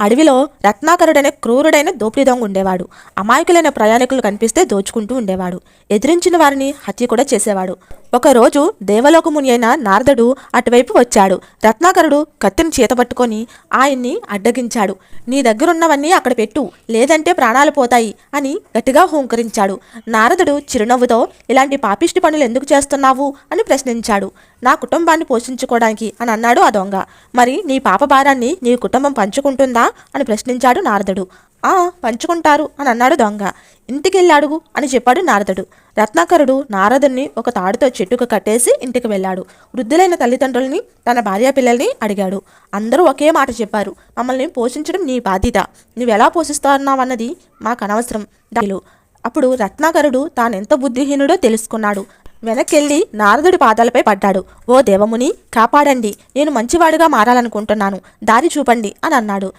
అడవిలో రత్నాకరుడనే క్రూరుడైన దోపిడీ దొంగ ఉండేవాడు. అమాయకులైన ప్రయాణికులు కనిపిస్తే దోచుకుంటూ ఉండేవాడు. ఎదిరించిన వారిని హత్య కూడా చేసేవాడు. ఒకరోజు దేవలోకముని అయిన నారదుడు అటువైపు వచ్చాడు. రత్నాకరుడు కత్తిని చేతపట్టుకొని ఆయన్ని అడ్డగించాడు. నీ దగ్గరున్నవన్నీ అక్కడ పెట్టు. లేదంటే ప్రాణాలు పోతాయి అని గట్టిగా హూంకరించాడు. నారదుడు చిరునవ్వుతో ఇలాంటి పాపిష్టి పనులు ఎందుకు చేస్తున్నావు? అని ప్రశ్నించాడు. నా కుటుంబాన్ని పోషించుకోవడానికి అని అన్నాడు ఆ దొంగ. మరి నీ పాప భారాన్ని నీ కుటుంబం పంచుకుంటుందా? అని ప్రశ్నించాడు నారదుడు. ఆ పంచుకుంటారు అని అన్నాడు దొంగ. ఇంటికెళ్ళి అడుగు అని చెప్పాడు నారదుడు. రత్నాకరుడు నారదుడిని ఒక తాడుతో చెట్టుకు కట్టేసి ఇంటికి వెళ్ళాడు. వృద్ధులైన తల్లిదండ్రుల్ని తన భార్యా పిల్లల్ని అడిగాడు. అందరూ ఒకే మాట చెప్పారు. మమ్మల్ని పోషించడం నీ బాధ్యత. నువ్వు ఎలా పోషిస్తున్నావన్నది మాకు అనవసరం దానిలో అప్పుడు రత్నాకరుడు తానెంత బుద్ధిహీనుడో తెలుసుకున్నాడు. వెనకెళ్ళి నారదుడి పాదాలపై పడ్డాడు. ఓ దేవముని కాపాడండి. నేను మంచివాడుగా మారాలనుకుంటున్నాను. దారి చూపండి అని అన్నాడు.